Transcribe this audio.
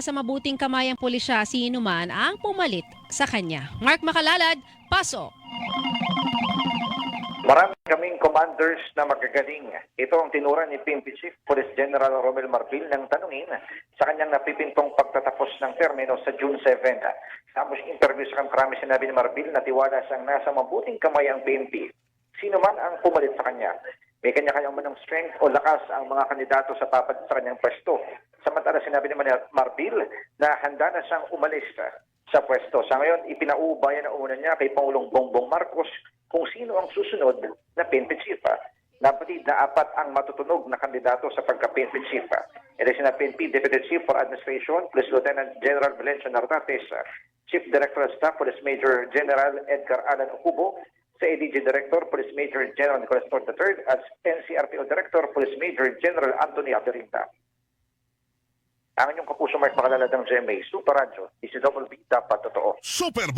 sa mabuting kamay ang pulisya sino man ang pumalit sa kanya. Mark Makalalad, Paso. Marami kaming commanders na magagaling. Ito ang tinura ni PNP Chief Police General Romel Marbil nang tanungin sa kanyang napipintong pagtatapos ng termino sa June 7. Tapos interview sa kamkrami sinabi ni Marbil na tiwala siyang nasa mabuting kamay ang PNP. Sino man ang pumalit sa kanya. May kanya-kanyang manong strength o lakas ang mga kandidato sa papad sa kanyang pwesto. Samantala sinabi ni Marbil na handa na siyang umalis sa pwesto. Sa ngayon, ipinaubayan na una niya kay Pangulong Bongbong Marcos kung sino ang susunod na ah. Napatid na apat ang matutunog na kandidato sa ah. Ito sina PNP Deputy Chief for Administration, Police Lieutenant General Valencio Nartates, ah, Chief Director of Staff, Police Major General Edgar Alan Ocubo, sa ADG Director, Police Major General Nicolas Torre III, at NCRPO Director, Police Major General Anthony Abderinda. Ang inyong kapuso Mark Makalala ng GMA, Super Radio, DCWB, dapat totoo. Super